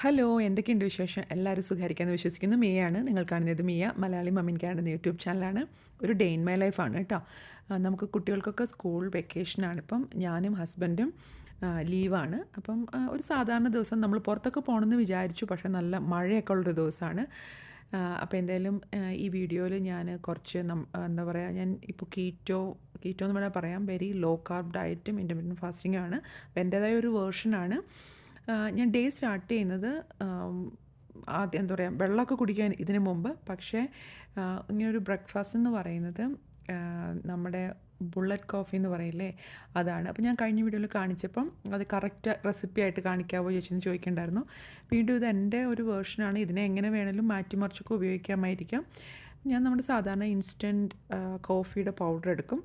Hello എന്തൊക്കെയുണ്ട് വിശേഷം? എല്ലാവരും സുഖമായിരിക്കാമെന്ന് വിശ്വസിക്കുന്നു. മിയയാണ് നിങ്ങൾ കാണുന്നത്. മിയ മലയാളി മമ്മിൻ കാണുന്ന യൂട്യൂബ് ചാനലാണ്. ഒരു ഡേ ഇൻ മൈ ലൈഫാണ് കേട്ടോ. നമുക്ക് കുട്ടികൾക്കൊക്കെ സ്കൂൾ വെക്കേഷനാണ്. ഇപ്പം ഞാനും ഹസ്ബൻഡും ലീവാണ്. അപ്പം ഒരു സാധാരണ ദിവസം നമ്മൾ പുറത്തൊക്കെ പോകണമെന്ന് വിചാരിച്ചു. പക്ഷേ നല്ല മഴയൊക്കെ ഉള്ളൊരു ദിവസമാണ്. അപ്പോൾ എന്തായാലും ഈ വീഡിയോയിൽ ഞാൻ കുറച്ച് എന്താ പറയുക ഞാൻ ഇപ്പോൾ കീറ്റോ കീറ്റോ എന്ന് വേണമെങ്കിൽ പറയാം. വെരി ലോ കാർബ് ഡയറ്റും ഇന്റർമീഡിയറ്റ് ഫാസ്റ്റിംഗും ആണ്. എന്റേതായ ഒരു വേർഷനാണ് ഞാൻ ഡേ സ്റ്റാർട്ട് ചെയ്യുന്നത് ആദ്യം എന്താ പറയുക വെള്ളമൊക്കെ കുടിക്കാൻ ഇതിനു മുമ്പ്. പക്ഷേ ഇങ്ങനൊരു ബ്രേക്ക്ഫാസ്റ്റ് എന്ന് പറയുന്നത് നമ്മുടെ ബുള്ളറ്റ് കോഫി എന്ന് പറയില്ലേ അതാണ്. അപ്പോൾ ഞാൻ കഴിഞ്ഞ വീഡിയോയിൽ കാണിച്ചപ്പം അത് കറക്റ്റ് റെസിപ്പി ആയിട്ട് കാണിക്കാവോ ചേച്ചിന്ന് ചോദിക്കണ്ടായിരുന്നു. വീണ്ടും ഇത് എന്റെ ഒരു വേർഷനാണ് ഇതിനെ എങ്ങനെ വേണമെങ്കിലും മാറ്റിമറിച്ചൊക്കെ ഉപയോഗിക്കാമായിരിക്കാം. ഞാൻ നമ്മുടെ സാധാരണ ഇൻസ്റ്റന്റ് കോഫിയുടെ പൗഡർ എടുക്കും.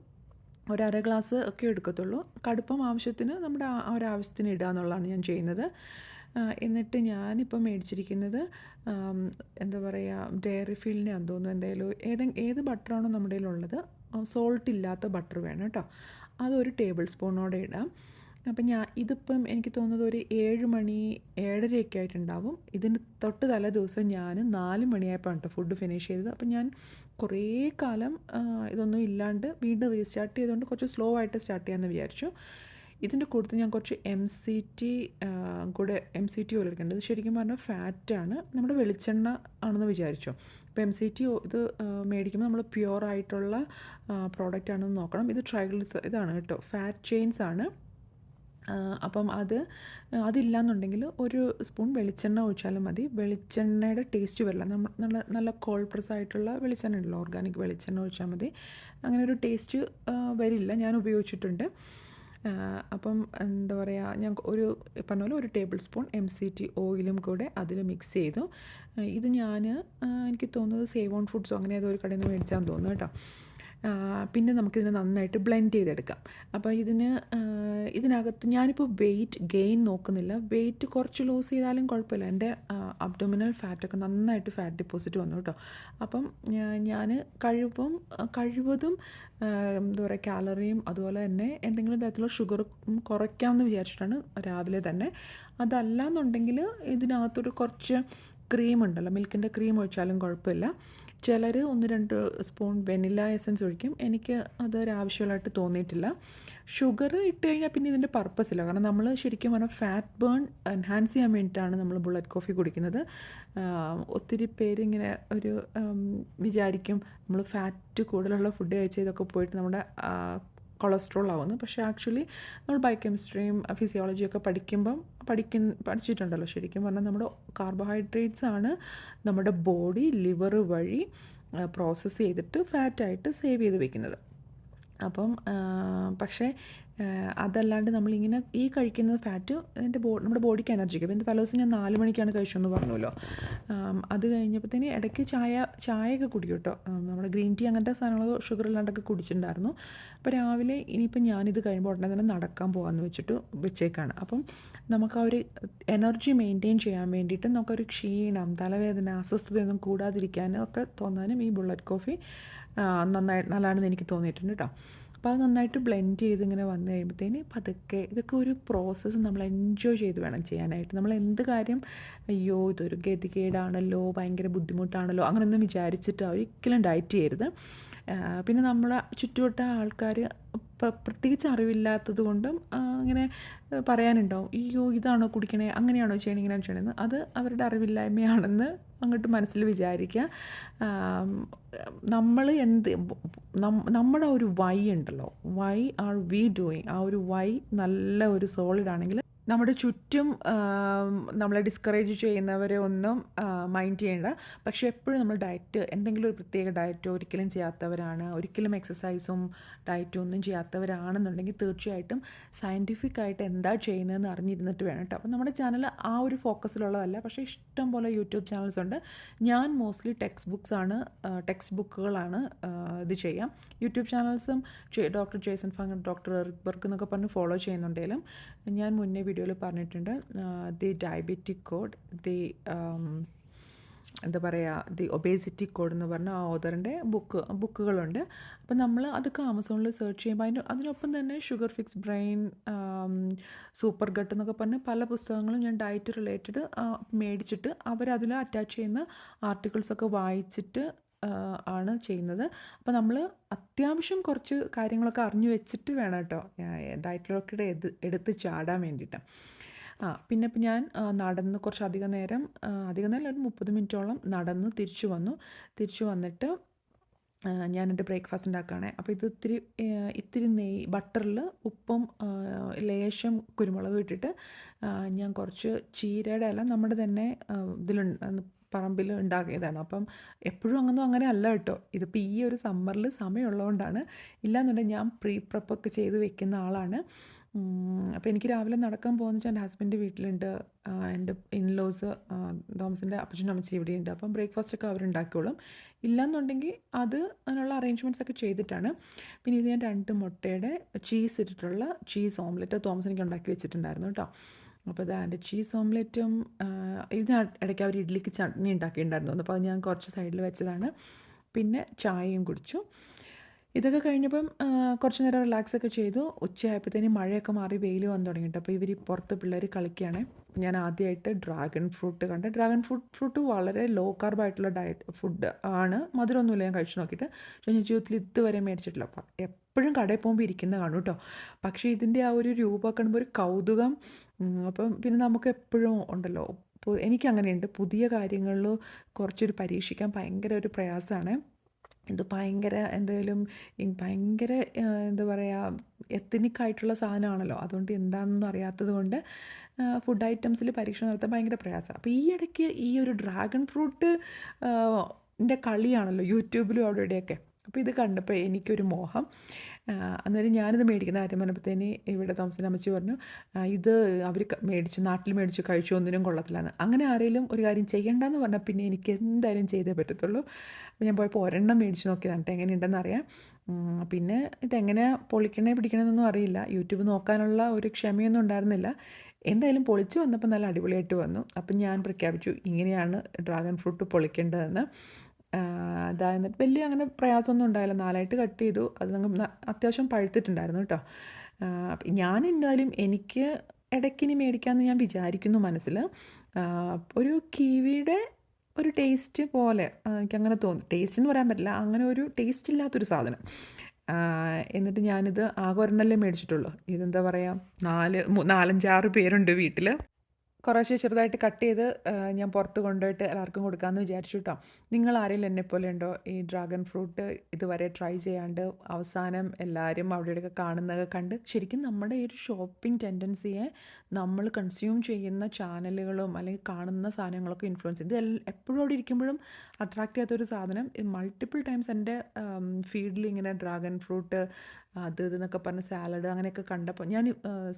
ഒരു അര ഗ്ലാസ് ഒക്കെ എടുക്കത്തുള്ളൂ. കടുപ്പം ആവശ്യത്തിന് നമ്മുടെ ആ ആ ഒരു ആവശ്യത്തിന് ഇടുക എന്നുള്ളതാണ് ഞാൻ ചെയ്യുന്നത്. എന്നിട്ട് ഞാനിപ്പോൾ മേടിച്ചിരിക്കുന്നത് എന്താ പറയുക ഡയറി ഫീൽഡിനെ ആണെന്ന് തോന്നുന്നു. എന്തായാലും ഏതെ ഏത് ബട്ടറാണോ നമ്മുടെ കയ്യിലുള്ളത് സോൾട്ട് ഇല്ലാത്ത ബട്ടർ വേണം കേട്ടോ. അതൊരു ടേബിൾ സ്പൂണോടെ ഇടാം. അപ്പം ഞാൻ ഇതിപ്പം എനിക്ക് തോന്നുന്നത് ഒരു ഏഴ് മണി ഏഴരയൊക്കെ ആയിട്ടുണ്ടാവും. ഇതിന് തൊട്ട് തല ദിവസം ഞാൻ നാല് മണിയായപ്പോൾ കേട്ടോ ഫുഡ് ഫിനിഷ് ചെയ്തത്. അപ്പം ഞാൻ കുറേ കാലം ഇതൊന്നും ഇല്ലാണ്ട് വീണ്ടും റീസ്റ്റാർട്ട് ചെയ്തുകൊണ്ട് കുറച്ച് സ്ലോ ആയിട്ട് സ്റ്റാർട്ട് ചെയ്യാമെന്ന് വിചാരിച്ചു. ഇതിന്റെ കൂടുതൽ ഞാൻ കുറച്ച് എം സി ടി കൂടെ എം സി ടി ഓയിൽ ശരിക്കും പറഞ്ഞാൽ ഫാറ്റാണ് നമ്മുടെ വെളിച്ചെണ്ണ ആണെന്ന് വിചാരിച്ചു. അപ്പോൾ എം സി ടി ഇത് മേടിക്കുമ്പോൾ നമ്മൾ പ്യുവർ ആയിട്ടുള്ള പ്രോഡക്റ്റ് ആണെന്ന് നോക്കണം. ഇത് ട്രൈഗ്ലിസ് ഇതാണ് കേട്ടോ ഫാറ്റ് ചെയിൻസ് ആണ്. അപ്പം അത് അതില്ലാന്നുണ്ടെങ്കിൽ ഒരു സ്പൂൺ വെളിച്ചെണ്ണ ഒഴിച്ചാലും മതി. വെളിച്ചെണ്ണയുടെ ടേസ്റ്റ് വരില്ല. നമ്മൾ നല്ല നല്ല കോൾപ്രസ് ആയിട്ടുള്ള വെളിച്ചെണ്ണ ഉണ്ടല്ലോ ഓർഗാനിക് വെളിച്ചെണ്ണ ഒഴിച്ചാൽ മതി. അങ്ങനെ ഒരു ടേസ്റ്റ് വരില്ല. ഞാൻ ഉപയോഗിച്ചിട്ടുണ്ട്. അപ്പം എന്താ പറയുക ഞാൻ ഒരു പറഞ്ഞ പോലെ ഒരു tablespoon M C T ഓയിലും കൂടെ അതിൽ മിക്സ് ചെയ്തു. ഇത് ഞാൻ എനിക്ക് തോന്നുന്നത് സേവ് ഓൺ ഫുഡ്സോ അങ്ങനെ ഏതോ ഒരു കടയിൽ നിന്ന് മേടിച്ചാൽ തോന്നുന്നു കേട്ടോ. പിന്നെ നമുക്കിതിനെ നന്നായിട്ട് ബ്ലെൻഡ് ചെയ്തെടുക്കാം. അപ്പോൾ ഇതിന് ഇതിനകത്ത് ഞാനിപ്പോൾ വെയിറ്റ് ഗെയിൻ നോക്കുന്നില്ല. വെയിറ്റ് കുറച്ച് ലൂസ് ചെയ്താലും കുഴപ്പമില്ല. എന്റെ അബ്ഡോമിനൽ ഫാറ്റൊക്കെ നന്നായിട്ട് ഫാറ്റ് ഡിപ്പോസിറ്റ് വന്നു കേട്ടോ. അപ്പം ഞാൻ കഴിവും കഴിവതും എന്താ പറയുക കാലറിയും അതുപോലെ തന്നെ എന്തെങ്കിലും തരത്തിലുള്ള ഷുഗർ കുറയ്ക്കാമെന്ന് വിചാരിച്ചിട്ടാണ് രാവിലെ തന്നെ. അതല്ല എന്നുണ്ടെങ്കിൽ ഇതിനകത്തൊരു കുറച്ച് ക്രീം ഉണ്ടല്ലോ. മിൽക്കിന്റെ ക്രീം ഒഴിച്ചാലും കുഴപ്പമില്ല. ചിലർ ഒന്ന് രണ്ട് സ്പൂൺ വെനില എസൻസ് ഒഴിക്കും. എനിക്ക് അത് ഒരാവശ്യമുള്ളതായിട്ട് തോന്നിയിട്ടില്ല. ഷുഗർ ഇട്ട് കഴിഞ്ഞാൽ പിന്നെ ഇതിന്റെ പർപ്പസ് ഇല്ല. കാരണം നമ്മൾ ശരിക്കും പറഞ്ഞാൽ ഫാറ്റ് ബേൺ എൻഹാൻസ് ചെയ്യാൻ വേണ്ടിയിട്ടാണ് നമ്മൾ ബുള്ളറ്റ് കോഫി കുടിക്കുന്നത്. ഒത്തിരി പേരിങ്ങനെ ഒരു വിചാരിക്കും നമ്മൾ ഫാറ്റ് കൂടുതലുള്ള ഫുഡ് കഴിച്ച് ഇതൊക്കെ പോയിട്ട് നമ്മുടെ കൊളസ്ട്രോൾ ആവുന്നു. പക്ഷേ ആക്ച്വലി നമ്മൾ ബയോകെമിസ്ട്രിയും ഫിസിയോളജിയൊക്കെ പഠിക്കുമ്പം പഠിക്ക പഠിച്ചിട്ടുണ്ടല്ലോ ശരിക്കും പറഞ്ഞാൽ നമ്മുടെ കാർബോഹൈഡ്രേറ്റ്സ് ആണ് നമ്മുടെ ബോഡി ലിവർ വഴി പ്രോസസ്സ് ചെയ്തിട്ട് ഫാറ്റായിട്ട് സേവ് ചെയ്ത് വെക്കുന്നത്. അപ്പം പക്ഷേ അതല്ലാണ്ട് നമ്മളിങ്ങനെ ഈ കഴിക്കുന്ന ഫാറ്റ് എന്റെ ബോ നമ്മുടെ ബോഡിക്ക് എനർജി അപ്പോൾ എന്റെ തലേദിവസം ഞാൻ നാല് മണിക്കാണ് കഴിച്ചതെന്ന് പറഞ്ഞല്ലോ. അത് കഴിഞ്ഞപ്പോഴത്തേന് ഇടയ്ക്ക് ചായ ചായയൊക്കെ കുടിക്കും കേട്ടോ. നമ്മുടെ ഗ്രീൻ ടീ അങ്ങനത്തെ സാധനങ്ങൾ ഷുഗർ ഇല്ലാണ്ടൊക്കെ കുടിച്ചിട്ടുണ്ടായിരുന്നു. അപ്പോൾ രാവിലെ ഇനിയിപ്പോൾ ഞാനിത് കഴിയുമ്പോൾ ഉടനെ തന്നെ നടക്കാൻ പോകാമെന്ന് വെച്ചിട്ട് വെച്ചേക്കാണ്. അപ്പം നമുക്ക് ആ ഒരു എനർജി മെയിന്റെയിൻ ചെയ്യാൻ വേണ്ടിയിട്ട് നമുക്കൊരു ക്ഷീണം തലവേദന അസ്വസ്ഥതയൊന്നും കൂടാതിരിക്കാനും ഒക്കെ തോന്നാനും ഈ ബുള്ളറ്റ് കോഫി നന്നായി നല്ലതാണെന്ന് എനിക്ക് തോന്നിയിട്ടുണ്ട് കേട്ടോ. അപ്പോൾ അത് നന്നായിട്ട് ബ്ലെൻഡ് ചെയ്ത് ഇങ്ങനെ വന്നു കഴിയുമ്പോഴത്തേന് പതുക്കെ ഇതൊക്കെ ഒരു പ്രോസസ്സ് നമ്മൾ എൻജോയ് ചെയ്ത് വേണം ചെയ്യാനായിട്ട്. നമ്മൾ എന്ത് കാര്യം അയ്യോ ഇതൊരു ഗതികേടാണല്ലോ ഭയങ്കര ബുദ്ധിമുട്ടാണല്ലോ അങ്ങനെയൊന്നും വിചാരിച്ചിട്ട് ഒരിക്കലും ഡയറ്റ് ചെയ്യരുത്. പിന്നെ നമ്മളെ ചുറ്റുവട്ട ആൾക്കാർ പ്രത്യേകിച്ച് അറിവില്ലാത്തത് കൊണ്ടും അങ്ങനെ പറയാനുണ്ടാവും അയ്യോ ഇതാണോ കുടിക്കണേ? അങ്ങനെയാണോ ചെയ്യണേ ഇങ്ങനെയാണോ ചെയ്യണമെന്ന് അത് അവരുടെ അറിവില്ലായ്മയാണെന്ന് അങ്ങോട്ട് മനസ്സിൽ വിചാരിക്കുക നമ്മൾ എന്ത് നമ്മുടെ ഒരു വൈ ഉണ്ടല്ലോ. വൈ ആർ വി ഡൂയിങ് ആ ഒരു വൈ നല്ല ഒരു സോളിഡ് ആണെങ്കിൽ നമ്മുടെ ചുറ്റും നമ്മളെ ഡിസ്കറേജ് ചെയ്യുന്നവരെ ഒന്നും മൈൻഡ് ചെയ്യേണ്ട. പക്ഷേ എപ്പോഴും നമ്മൾ ഡയറ്റ് എന്തെങ്കിലും ഒരു പ്രത്യേക ഡയറ്റ് ഒരിക്കലും ചെയ്യാത്തവരാണ്. ഒരിക്കലും എക്സസൈസും ഡയറ്റും ഒന്നും ചെയ്യാത്തവരാണെന്നുണ്ടെങ്കിൽ തീർച്ചയായിട്ടും സയന്റിഫിക് ആയിട്ട് എന്താ ചെയ്യുന്നതെന്ന് അറിഞ്ഞിരുന്നിട്ട് വേണം കേട്ടോ അപ്പോൾ നമ്മുടെ ചാനൽ ആ ഒരു ഫോക്കസിലുള്ളതല്ല പക്ഷേ ഇഷ്ടം പോലെ യൂട്യൂബ് ചാനൽസ് ഉണ്ട്. ഞാൻ മോസ്റ്റ്ലി ടെക്സ്റ്റ് ബുക്സ് ആണ് ടെക്സ്റ്റ് ബുക്കുകളാണ് ഇത് ചെയ്യാം. YouTube ചാനൽസും doctor Jason Fung doctor Eric Berg എന്നൊക്കെ പറഞ്ഞ് ഫോളോ ചെയ്യുന്നുണ്ടെങ്കിലും ഞാൻ മുന്നേ വീഡിയോയിൽ പറഞ്ഞിട്ടുണ്ട്. ദി ഡയബറ്റിക് കോഡ് ദി എന്താ പറയുക ദി ഒബേസിറ്റി കോഡ് എന്ന് പറഞ്ഞ ആ ഓതറിന്റെ ബുക്ക് ബുക്കുകളുണ്ട് അപ്പോൾ നമ്മൾ അതൊക്കെ ആമസോണിൽ സെർച്ച് ചെയ്യുമ്പോൾ അതിന് അതിനൊപ്പം തന്നെ sugar fix brain super gut എന്നൊക്കെ പറഞ്ഞ് പല പുസ്തകങ്ങളും ഞാൻ ഡയറ്റ് റിലേറ്റഡ് മേടിച്ചിട്ട് അവരതിൽ അറ്റാച്ച് ചെയ്യുന്ന ആർട്ടിക്കിൾസൊക്കെ വായിച്ചിട്ട് ആണ് ചെയ്യുന്നത്. അപ്പോൾ നമ്മൾ അത്യാവശ്യം കുറച്ച് കാര്യങ്ങളൊക്കെ അറിഞ്ഞു വെച്ചിട്ട് വേണം കേട്ടോ. ഡയറ്റിലോക്കിടെ എത് എടുത്ത് ചാടാൻ വേണ്ടിയിട്ട്. ആ പിന്നെ ഇപ്പം ഞാൻ നടന്ന് കുറച്ച് അധിക നേരം അധിക നേരം ഒരു മുപ്പത് മിനിറ്റോളം നടന്ന് തിരിച്ചു വന്നു. തിരിച്ചു വന്നിട്ട് ഞാൻ എന്റെ ബ്രേക്ക്ഫാസ്റ്റ് ഉണ്ടാക്കുകയാണെ. അപ്പോൾ ഇത് ഇത്തിരി ഇത്തിരി നെയ് ബട്ടറിൽ ഉപ്പും ലേശം കുരുമുളക് ഇട്ടിട്ട് ഞാൻ കുറച്ച് ചീരയുടെ ഇല നമ്മുടെ തന്നെ ഇതിൽ പറമ്പിൽ ഉണ്ടാക്കിയതാണ്. അപ്പം എപ്പോഴും അങ്ങനൊന്നും അങ്ങനെ അല്ല കേട്ടോ. ഇതിപ്പോൾ ഈ ഒരു സമ്മറിൽ സമയമുള്ളതുകൊണ്ടാണ് ഇല്ലാന്നുണ്ടെങ്കിൽ ഞാൻ പ്രീ പ്രപ്പൊക്കെ ചെയ്ത് വെക്കുന്ന ആളാണ്. അപ്പോൾ എനിക്ക് രാവിലെ നടക്കാൻ പോകുന്ന വെച്ചാൽ എന്റെ ഹസ്ബൻഡ് വീട്ടിലുണ്ട്. എന്റെ ഇൻലോസ് തോമസിന്റെ അപ്പച്ചനും അമ്മച്ചി ഇവിടെയുണ്ട്. അപ്പം ബ്രേക്ക്ഫാസ്റ്റ് ഒക്കെ അവരുണ്ടാക്കിയോളും ഇല്ലാന്നുണ്ടെങ്കിൽ അത് അതിനുള്ള അറേഞ്ച്മെന്റ്സ് ഒക്കെ ചെയ്തിട്ടാണ്. പിന്നെ ഇത് ഞാൻ രണ്ട് മുട്ടയുടെ ചീസ് ഇട്ടിട്ടുള്ള ചീസ് ഓംലെറ്റ് തോമസ് എനിക്ക് ഉണ്ടാക്കി വെച്ചിട്ടുണ്ടായിരുന്നു കേട്ടോ. അപ്പോൾ അതാണ്ട് ചീസ് ഓംലെറ്റും ഇതിന് ഇടയ്ക്ക് അവർ ഇഡ്ഡലിക്ക് ചട്നി ഉണ്ടാക്കിയിട്ടുണ്ടായിരുന്നു. അപ്പോൾ അത് ഞാൻ കുറച്ച് സൈഡിൽ വെച്ചതാണ്. പിന്നെ ചായയും കുടിച്ചു. ഇതൊക്കെ കഴിഞ്ഞപ്പം കുറച്ച് നേരം റിലാക്സ് ഒക്കെ ചെയ്തു. ഉച്ചയായപ്പോഴത്തേനും മഴയൊക്കെ മാറി വെയിൽ വന്നു തുടങ്ങിയിട്ട്. അപ്പോൾ ഇവർ പുറത്ത് പിള്ളേർ കളിക്കുകയാണ് ഞാൻ ആദ്യമായിട്ട് ഡ്രാഗൺ ഫ്രൂട്ട് കണ്ട്. ഡ്രാഗൺ ഫ്രൂട്ട് ഫ്രൂട്ട് വളരെ ലോ കാർബായിട്ടുള്ള ഡയറ്റ് ഫുഡ് ആണ്. മധുരമൊന്നുമില്ല ഞാൻ കഴിച്ചു നോക്കിയിട്ട്. പക്ഷേ ഞാൻ ജീവിതത്തിൽ ഇതുവരെ മേടിച്ചിട്ടില്ല. അപ്പം എപ്പോഴും കടയിൽ പോകുമ്പോൾ ഇരിക്കുന്ന കാണും കേട്ടോ. പക്ഷേ ഇതിന്റെ ആ ഒരു രൂപം കാണുമ്പോൾ ഒരു കൗതുകം. അപ്പം പിന്നെ നമുക്ക് എപ്പോഴും ഉണ്ടല്ലോ. എനിക്കങ്ങനെയുണ്ട്. പുതിയ കാര്യങ്ങളിൽ കുറച്ചൊരു പരീക്ഷിക്കാൻ ഭയങ്കര ഒരു പ്രയാസമാണ്. ഇത് ഭയങ്കര എന്തെങ്കിലും ഭയങ്കര എന്താ പറയുക എത്തനിക്കായിട്ടുള്ള സാധനമാണല്ലോ. അതുകൊണ്ട് എന്താണെന്നൊന്നും അറിയാത്തത് കൊണ്ട് ഫുഡ് ഐറ്റംസിൽ പരീക്ഷണം നടത്താൻ ഭയങ്കര പ്രയാസമാണ്. അപ്പോൾ ഈ ഇടയ്ക്ക് ഈ ഒരു ഡ്രാഗൺ ഫ്രൂട്ട് ന്റെ കളിയാണല്ലോ യൂട്യൂബിലും അവിടെ അപ്പോൾ ഇത് കണ്ടപ്പോൾ എനിക്കൊരു മോഹം. അന്നേരം ഞാനിത് മേടിക്കുന്ന കാര്യം പറഞ്ഞപ്പോഴത്തേന് ഇവിടെ തോമസിന്റെ അമ്മച്ചി പറഞ്ഞു ഇത് അവർ മേടിച്ച് നാട്ടിൽ മേടിച്ച് കഴിച്ചു ഒന്നിനും കൊള്ളത്തില്ലാന്ന്. അങ്ങനെ ആരെങ്കിലും ഒരു കാര്യം ചെയ്യണ്ടെന്ന് പറഞ്ഞാൽ പിന്നെ എനിക്ക് എന്തായാലും ചെയ്തേ പറ്റത്തുള്ളൂ. ഞാൻ പോയപ്പോൾ ഒരെണ്ണം മേടിച്ച് കേട്ടോ എങ്ങനെയുണ്ടെന്ന് അറിയാം. പിന്നെ ഇതെങ്ങനെ പൊളിക്കണേ പിടിക്കണമെന്നൊന്നും അറിയില്ല. യൂട്യൂബ് നോക്കാനുള്ള ഒരു ക്ഷമയൊന്നും ഉണ്ടായിരുന്നില്ല. എന്തായാലും പൊളിച്ച് വന്നപ്പോൾ നല്ല അടിപൊളിയായിട്ട് വന്നു. അപ്പം ഞാൻ പ്രഖ്യാപിച്ചു ഇങ്ങനെയാണ് ഡ്രാഗൺ ഫ്രൂട്ട് പൊളിക്കേണ്ടതെന്ന്. അതാ എന്നിട്ട് വലിയ അങ്ങനെ പ്രയാസമൊന്നും ഉണ്ടായില്ല. നാലായിട്ട് കട്ട് ചെയ്തു. അത് നമുക്ക് അത്യാവശ്യം പഴുത്തിട്ടുണ്ടായിരുന്നു കേട്ടോ. ഞാൻ എന്തായാലും എനിക്ക് ഇടയ്ക്കിനി മേടിക്കാമെന്ന് ഞാൻ വിചാരിക്കുന്നു മനസ്സിൽ. ഒരു കിവിയുടെ ഒരു ടേസ്റ്റ് പോലെ എനിക്ക് എനിക്കങ്ങനെ തോന്നി. ടേസ്റ്റ് എന്ന് പറയാൻ പറ്റില്ല. അങ്ങനെ ഒരു ടേസ്റ്റ് ഇല്ലാത്തൊരു സാധനം. എന്നിട്ട് ഞാനിത് ആകെ മേടിച്ചിട്ടുള്ളൂ. ഇതെന്താ പറയുക നാല് നാലഞ്ചാറ് പേരുണ്ട് വീട്ടിൽ കുറേശ്ശെ ചെറുതായിട്ട് കട്ട് ചെയ്ത് ഞാൻ പുറത്ത് കൊണ്ടുപോയിട്ട് എല്ലാവർക്കും കൊടുക്കാമെന്ന് വിചാരിച്ചു കേട്ടോ നിങ്ങൾ ആരെങ്കിലും എന്നെ പോലെ ഉണ്ടോ? ഈ ഡ്രാഗൺ ഫ്രൂട്ട് ഇതുവരെ ട്രൈ ചെയ്യാണ്ട് അവസാനം എല്ലാവരും അവിടെയൊക്കെ കാണുന്നതൊക്കെ കണ്ട് ശരിക്കും നമ്മുടെ ഈ ഒരു ഷോപ്പിംഗ് ടെൻഡൻസിയെ നമ്മൾ കൺസ്യൂം ചെയ്യുന്ന ചാനലുകളും അല്ലെങ്കിൽ കാണുന്ന സാധനങ്ങളൊക്കെ ഇൻഫ്ലുവൻസ് ഇത് എപ്പോഴും അവിടെ ഇരിക്കുമ്പോഴും അട്രാക്റ്റ് ചെയ്യാത്തൊരു സാധനം. മൾട്ടിപ്പിൾ ടൈംസ് എന്റെ ഫീഡിൽ ഇങ്ങനെ ഡ്രാഗൺ ഫ്രൂട്ട് അത് ഇതെന്നൊക്കെ പറഞ്ഞ് സാലഡ് അങ്ങനെയൊക്കെ കണ്ടപ്പോൾ ഞാൻ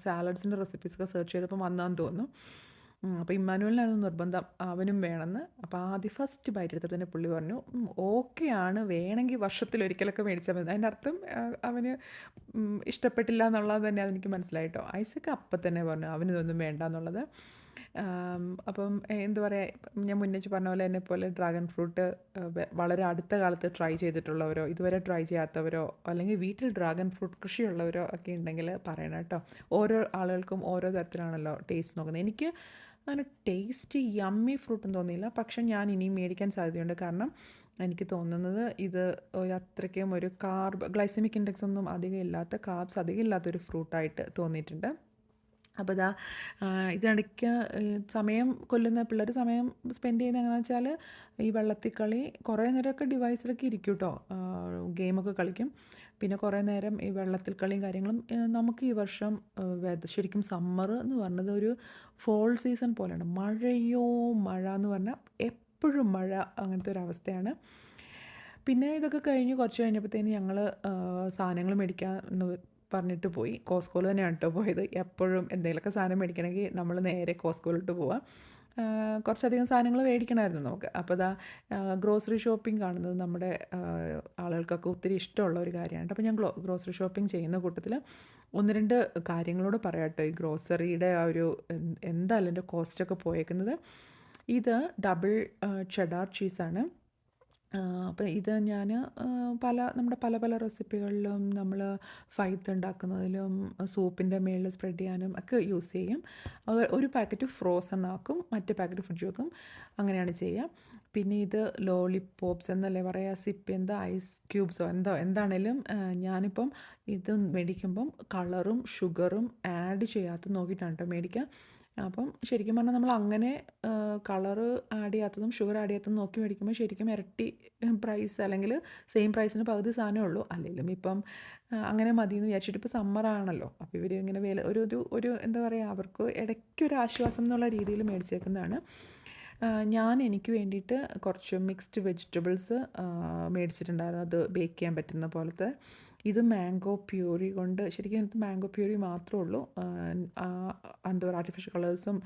സാലഡ്സിന്റെ റെസിപ്പീസൊക്കെ സെർച്ച് ചെയ്തപ്പോൾ വന്നാന്ന് തോന്നുന്നു. അപ്പോൾ ഇമ്മാനുവലിനായിരുന്നു നിർബന്ധം അവനും വേണമെന്ന്. അപ്പോൾ ആദ്യം ഫസ്റ്റ് ബൈറ്റ് എടുത്തപ്പോൾ തന്നെ പുള്ളി പറഞ്ഞു ഓക്കെ ആണ്. വേണമെങ്കിൽ വർഷത്തിലൊരിക്കലൊക്കെ മേടിച്ചാൽ മതി. അതിന്റെ അർത്ഥം അവന് ഇഷ്ടപ്പെട്ടില്ല എന്നുള്ളത് തന്നെ അതെനിക്ക് മനസ്സിലായിട്ടോ ഐസക്ക് അപ്പം തന്നെ പറഞ്ഞു അവനിതൊന്നും വേണ്ട എന്നുള്ളത്. അപ്പം എന്താ പറയുക ഞാൻ മുന്നേ പറഞ്ഞ പോലെ എന്നെ പോലെ ഡ്രാഗൺ ഫ്രൂട്ട് വളരെ അടുത്ത കാലത്ത് ട്രൈ ചെയ്തിട്ടുള്ളവരോ ഇതുവരെ ട്രൈ ചെയ്യാത്തവരോ അല്ലെങ്കിൽ വീട്ടിൽ ഡ്രാഗൺ ഫ്രൂട്ട് കൃഷിയുള്ളവരോ ഒക്കെ ഉണ്ടെങ്കിൽ പറയണം കേട്ടോ. ഓരോ ആളുകൾക്കും ഓരോ തരത്തിലാണല്ലോ ടേസ്റ്റ് നോക്കുന്നത്. എനിക്ക് അങ്ങനെ ടേസ്റ്റ് യമ്മി ഫ്രൂട്ടും തോന്നിയില്ല. പക്ഷെ ഞാൻ ഇനിയും മേടിക്കാൻ സാധ്യതയുണ്ട്. കാരണം എനിക്ക് തോന്നുന്നത് ഇത് ഒരു അത്രയ്ക്കും ഒരു കാർബ് ഗ്ലൈസമിക് ഇൻഡെക്സ് ഒന്നും അധികം ഇല്ലാത്ത കാർബ്സ് അധികം ഇല്ലാത്തൊരു ഫ്രൂട്ടായിട്ട് തോന്നിയിട്ടുണ്ട്. അപ്പോൾ ഇതാ ഇതിനിടയ്ക്ക് സമയം കൊല്ലുന്ന പിള്ളേർ സമയം സ്പെൻഡ് ചെയ്യുന്ന എങ്ങനെയാണെന്ന് വെച്ചാൽ ഈ വെള്ളത്തിൽ കളി കുറേ നേരമൊക്കെ ഡിവൈസിലൊക്കെ ഇരിക്കും കേട്ടോ ഗെയിമൊക്കെ കളിക്കും. പിന്നെ കുറേ നേരം ഈ വെള്ളത്തിൽ കളിയും കാര്യങ്ങളും നമുക്ക് ഈ വർഷം ശരിക്കും സമ്മർ എന്ന് പറഞ്ഞത് ഒരു ഫോൾ സീസൺ പോലെയാണ്. മഴയോ മഴ എന്ന് പറഞ്ഞാൽ എപ്പോഴും മഴ അങ്ങനത്തെ ഒരു അവസ്ഥയാണ്. പിന്നെ ഇതൊക്കെ കഴിഞ്ഞ് കുറച്ച് കഴിഞ്ഞപ്പോഴത്തേന് ഞങ്ങൾ സാധനങ്ങൾ മേടിക്കാൻ പറഞ്ഞിട്ട് പോയി. കോസ്കോയിൽ തന്നെയാണ് കേട്ടോ പോയത്. എപ്പോഴും എന്തെങ്കിലുമൊക്കെ സാധനം മേടിക്കണമെങ്കിൽ നമ്മൾ നേരെ കോസ്കോയിലോട്ട് പോവാം. കുറച്ചധികം സാധനങ്ങൾ മേടിക്കണമായിരുന്നു നമുക്ക്. അപ്പോൾ ഇതാ ഗ്രോസറി ഷോപ്പിംഗ് കാണുന്നത് നമ്മുടെ ആളുകൾക്കൊക്കെ ഒത്തിരി ഇഷ്ടമുള്ള ഒരു കാര്യമാണ്. അപ്പോൾ ഞാൻ ഗ്രോസറി ഷോപ്പിംഗ് ചെയ്യുന്ന കൂട്ടത്തിൽ ഒന്ന് രണ്ട് കാര്യങ്ങളോട് പറയാം കേട്ടോ. ഈ ഗ്രോസറിയുടെ ആ ഒരു എന്താ എന്റെ കോസ്റ്റൊക്കെ പോയേക്കുന്നത്? ഇത് ഡബിൾ ചെഡാർ ചീസാണ് അപ്പോൾ ഇത് ഞാൻ പല നമ്മുടെ പല പല റെസിപ്പികളിലും നമ്മൾ ഫൈത്ത് ഉണ്ടാക്കുന്നതിലും സൂപ്പിന്റെ മേളിൽ സ്പ്രെഡ് ചെയ്യാനും ഒക്കെ യൂസ് ചെയ്യും. ഒരു പാക്കറ്റ് ഫ്രോസൺ ആക്കും മറ്റേ പാക്കറ്റ് ഫ്രിഡ്ജ് വെക്കും. അങ്ങനെയാണ് ചെയ്യുക പിന്നെ ഇത് ലോളിപോപ്സ് എന്നല്ലേ പറയുക സിപ്പ് എന്താ ഐസ് ക്യൂബ്സോ എന്തോ എന്താണേലും ഞാനിപ്പം ഇത് മേടിക്കുമ്പം കളറും ഷുഗറും ആഡ് ചെയ്യാത്ത നോക്കിയിട്ടാണ് കേട്ടോ മേടിക്കുക അപ്പം ശരിക്കും പറഞ്ഞാൽ നമ്മൾ അങ്ങനെ കളർ ആഡ് ചെയ്യാത്തതും ഷുഗർ ആഡ് ചെയ്യാത്തതും നോക്കി മേടിക്കുമ്പോൾ ശരിക്കും ഇരട്ടി പ്രൈസ് അല്ലെങ്കിൽ സെയിം പ്രൈസിന് പകുതി സാധനമേ ഉള്ളൂ. അല്ലെങ്കിലും ഇപ്പം അങ്ങനെ മതി എന്ന് വിചാരിച്ചിട്ട് ഇപ്പോൾ സമ്മറാണല്ലോ അപ്പോൾ ഇവർ ഇങ്ങനെ വില ഒരു ഒരു എന്താ പറയുക അവർക്ക് ഇടയ്ക്കൊരു ആശ്വാസം എന്നുള്ള രീതിയിൽ മേടിച്ചേക്കുന്നതാണ്. ഞാൻ എനിക്ക് വേണ്ടിയിട്ട് കുറച്ച് മിക്സ്ഡ് വെജിറ്റബിൾസ് മേടിച്ചിട്ടുണ്ടായിരുന്നു. അത് ബേക്ക് ചെയ്യാൻ പറ്റുന്ന പോലത്തെ. ഇത് മാംഗോ പ്യൂരി കൊണ്ട് ശരിക്കും ഇതിനകത്ത് മാംഗോ പ്യൂരി മാത്രമേ ഉള്ളൂ. എന്താ പറയുക ആർട്ടിഫിഷ്യൽ കളേഴ്സും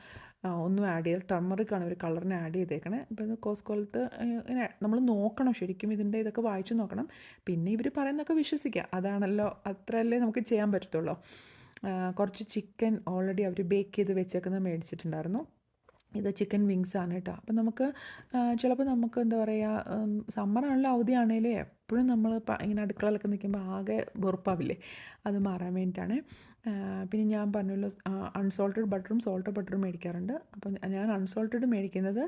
ഒന്നും ആഡ് ചെയ്ത് ടർമറിക്കാണ് ഒരു കളറിന് ആഡ് ചെയ്തേക്കണേ. അപ്പോൾ ഇത് കോസ്കോളത്ത് ഇങ്ങനെ നമ്മൾ നോക്കണം. ശരിക്കും ഇതിന്റെ ഇതൊക്കെ വായിച്ചു നോക്കണം. പിന്നെ ഇവർ പറയുന്നതൊക്കെ വിശ്വസിക്കുക അതാണല്ലോ അത്രയല്ലേ നമുക്ക് ചെയ്യാൻ പറ്റത്തുള്ളൂ. കുറച്ച് ചിക്കൻ ഓൾറെഡി അവർ ബേക്ക് ചെയ്ത് വെച്ചേക്കുന്നത് മേടിച്ചിട്ടുണ്ടായിരുന്നു. ഇത് ചിക്കൻ വിങ്സ് ആണ് കേട്ടോ അപ്പം നമുക്ക് ചിലപ്പോൾ നമുക്ക് എന്താ പറയുക സമ്മറാണല്ലോ അവധിയാണേലും എപ്പോഴും നമ്മൾ ഇങ്ങനെ അടുക്കളയിലൊക്കെ നിൽക്കുമ്പോൾ ആകെ വെറുപ്പാവില്ലേ? അത് മാറാൻ വേണ്ടിയിട്ടാണ് പിന്നെ ഞാൻ പറഞ്ഞല്ലോ അൺസോൾട്ടഡ് ബട്ടറും സോൾട്ടഡ് ബട്ടറും മേടിക്കാറുണ്ട്. അപ്പം ഞാൻ അൺസോൾട്ടഡ് മേടിക്കുന്നത്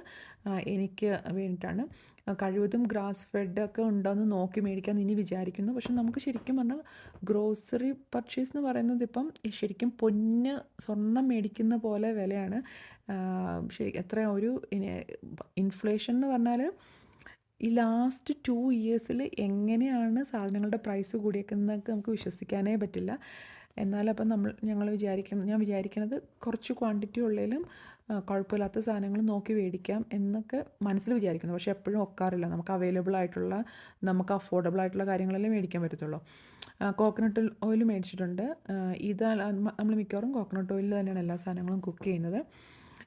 എനിക്ക് വേണ്ടിയിട്ടാണ്. കഴിവതും ഗ്രാസ് ഫെഡ് ഒക്കെ ഉണ്ടോയെന്ന് നോക്കി മേടിക്കാൻ ഇനി വിചാരിക്കുന്നു. പക്ഷെ നമുക്ക് ശരിക്കും പറഞ്ഞാൽ ഗ്രോസറി പർച്ചേസ് എന്ന് പറയുന്നത് ഇപ്പം ശരിക്കും പൊന്ന് സ്വർണം മേടിക്കുന്ന പോലെ വിലയാണ്. ശരി എത്ര ഒരു ഇൻഫ്ലേഷൻ എന്ന് പറഞ്ഞാൽ ഈ ലാസ്റ്റ് ടു ഇയേഴ്സിൽ എങ്ങനെയാണ് സാധനങ്ങളുടെ പ്രൈസ് കൂടിയേക്കുന്നതൊക്കെ നമുക്ക് വിശ്വസിക്കാനേ പറ്റില്ല. എന്നാലപ്പം നമ്മൾ ഞങ്ങൾ വിചാരിക്കണം ഞാൻ വിചാരിക്കണത് കുറച്ച് ക്വാണ്ടിറ്റി ഉള്ളതിലും കുഴപ്പമില്ലാത്ത സാധനങ്ങൾ നോക്കി മേടിക്കാം എന്നൊക്കെ മനസ്സിൽ വിചാരിക്കുന്നു. പക്ഷേ എപ്പോഴും ഒക്കാറില്ല. നമുക്ക് അവൈലബിൾ ആയിട്ടുള്ള നമുക്ക് അഫോർഡബിൾ ആയിട്ടുള്ള കാര്യങ്ങളല്ലേ മേടിക്കാൻ പറ്റത്തുള്ളൂ. കോക്കനട്ട് ഓയിൽ മേടിച്ചിട്ടുണ്ട്. ഇത് നമ്മൾ മിക്കവാറും കോക്കനട്ട് ഓയിലിൽ തന്നെയാണ് എല്ലാ സാധനങ്ങളും കുക്ക് ചെയ്യുന്നത്.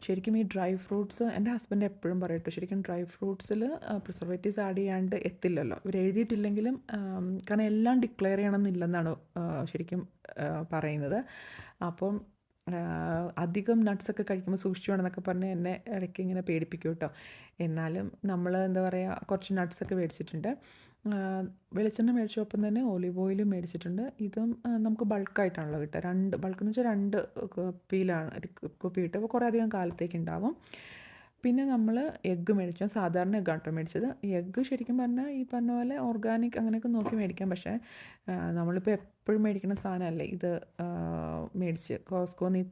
ശരിക്കും ഈ ഡ്രൈ ഫ്രൂട്ട്സ് എന്റെ ഹസ്ബൻഡ് എപ്പോഴും പറയട്ടോ ശരിക്കും ഡ്രൈ ഫ്രൂട്ട്സിൽ പ്രിസർവേറ്റീവ്സ് ആഡ് ചെയ്യാണ്ട് എത്തില്ലല്ലോ. ഇവർ എഴുതിയിട്ടില്ലെങ്കിലും കാരണം എല്ലാം ഡിക്ലെയർ ചെയ്യണമെന്നില്ലെന്നാണ് ശരിക്കും പറയുന്നത്. അപ്പം അധികം നട്ട്സൊക്കെ കഴിക്കുമ്പോൾ സൂക്ഷിച്ചു വേണമെന്നൊക്കെ പറഞ്ഞ് എന്നെ ഇടയ്ക്ക് ഇങ്ങനെ പേടിപ്പിക്കും കേട്ടോ. എന്നാലും നമ്മൾ എന്താ പറയുക കുറച്ച് നട്ട്സൊക്കെ മേടിച്ചിട്ടുണ്ട്. വെളിച്ചെണ്ണ മേടിച്ചപ്പം തന്നെ ഒലിവ് ഓയിലും മേടിച്ചിട്ടുണ്ട്. ഇതും നമുക്ക് ബൾക്കായിട്ടാണല്ലോ കിട്ടുക. രണ്ട് ബൾക്ക് എന്ന് വെച്ചാൽ രണ്ട് കുപ്പിയിലാണ് കുപ്പി കിട്ടുക അപ്പോൾ കുറേ അധികം കാലത്തേക്ക് ഉണ്ടാവും. പിന്നെ നമ്മൾ എഗ്ഗ് മേടിച്ചു. സാധാരണ എഗ്ഗാണ് കേട്ടോ മേടിച്ചത്. എഗ്ഗ് ശരിക്കും പറഞ്ഞാൽ ഈ പറഞ്ഞ പോലെ ഓർഗാനിക് അങ്ങനെയൊക്കെ നോക്കി മേടിക്കാം. പക്ഷേ നമ്മളിപ്പോൾ എപ്പോഴും മേടിക്കുന്ന സാധനമല്ലേ ഇത്? മേടിച്ച് കോസ്കോന്ന് ഈ